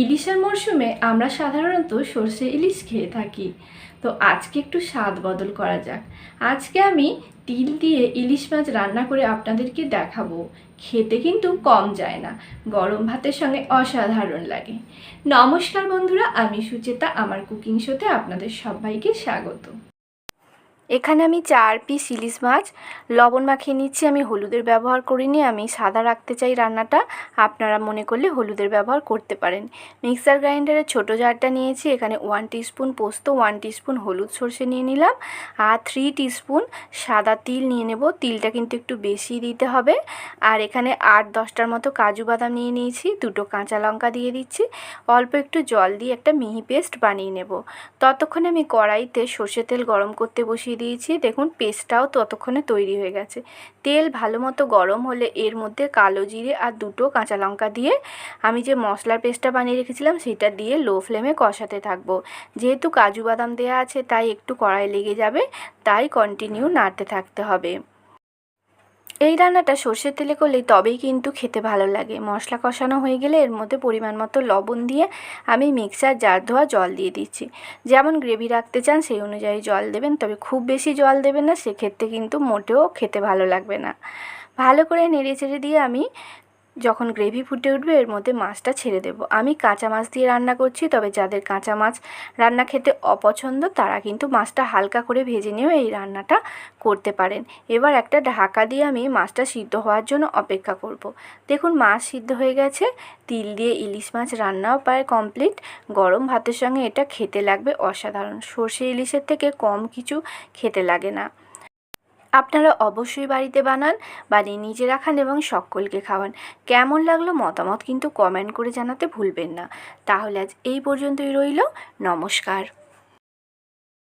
ইলিশের মরশুমে আমরা সাধারণত সর্ষে ইলিশ খেয়ে থাকি। তো আজকে একটু স্বাদ বদল করা যাক। আজকে আমি তিল দিয়ে ইলিশ মাছ রান্না করে আপনাদেরকে দেখাবো। খেতে কিন্তু কম যায় না, গরম ভাতের সঙ্গে অসাধারণ লাগে। নমস্কার বন্ধুরা, আমি সুচেতা, আমার কুকিং শোতে আপনাদের সবাইকে স্বাগত। এখানে আমি চার পিস ইলিশ মাছ, লবণ মাখিয়ে নিচ্ছি, আমি হলুদের ব্যবহার করিনি আমি সাদা রাখতে চাই রান্নাটা। আপনারা মনে করলে হলুদের ব্যবহার করতে পারেন। মিক্সার গ্রাইন্ডারের ছোটো জারটা নিয়েছি, এখানে ওয়ান টিস্পুন পোস্ত ওয়ান টিস্পুন হলুদ সর্ষে নিয়ে নিলাম, আর থ্রি টিস্পুন সাদা তিল নিয়ে নেব। তিলটা কিন্তু একটু বেশি দিতে হবে। আর এখানে আট দশটার মতো কাজু বাদাম নিয়ে নিয়েছি, দুটো কাঁচা লঙ্কা দিয়ে দিচ্ছি। অল্প একটু জল দিয়ে একটা মিহি পেস্ট বানিয়ে নেব। ততক্ষণে আমি কড়াইতে সর্ষে তেল গরম করতে বসিয়ে দিয়েছি। দেখুন, পেস্টটাও ততক্ষণে তৈরি হয়ে গেছে। তেল ভালো মতো গরম হলে এর মধ্যে কালো জিরে আর দুটো কাঁচা লঙ্কা দিয়ে আমি যে মশলার পেস্টটা বানিয়ে রেখেছিলাম, সেটা দিয়ে লো ফ্লেমে কষাতে থাকব। যেহেতু কাজু বাদাম দেওয়া আছে, তাই একটু কড়াই লেগে যাবে, তাই কন্টিনিউ নাড়তে থাকতে হবে। এই রান্নাটা সর্ষের তেলে করলেই তবেই কিন্তু খেতে ভালো লাগে। মশলা কষানো হয়ে গেলে এর মধ্যে পরিমাণ মতো লবণ দিয়ে আমি মিক্সার, জার ধোয়া জল দিয়ে দিচ্ছি। যেমন গ্রেভি রাখতে চান সেই অনুযায়ী জল দেবেন, তবে খুব বেশি জল দেবেন না, সেক্ষেত্রে কিন্তু মোটেও খেতে ভালো লাগবে না। ভালো করে নেড়ে চেড়ে দিয়ে আমি যখন গ্রেভি ফুটে উঠবে, এর মধ্যে মাছটা ছেড়ে দেবো। আমি কাঁচা মাছ দিয়ে রান্না করছি, তবে যাদের কাঁচা মাছ রান্না খেতে অপছন্দ, তারা কিন্তু মাছটা হালকা করে ভেজে নিয়েও এই রান্নাটা করতে পারেন। এবার একটা ঢাকা দিয়ে আমি মাছটা সিদ্ধ হওয়ার জন্য অপেক্ষা করব। দেখুন, মাছ সিদ্ধ হয়ে গেছে। তিল দিয়ে ইলিশ মাছ রান্নাও প্রায় কমপ্লিট গরম ভাতের সঙ্গে এটা খেতে লাগবে অসাধারণ। সর্ষে ইলিশের থেকে কম কিছু খেতে লাগে না। আপনারা অবশ্যই বাড়িতে বানান বাড়ি নিজে রাখান এবং সকলকে খাওয়ান। কেমন লাগল মতামত কিন্তু কমেন্ট করে জানাতে ভুলবেন না। তাহলে আজ এই পর্যন্তই রইল। নমস্কার।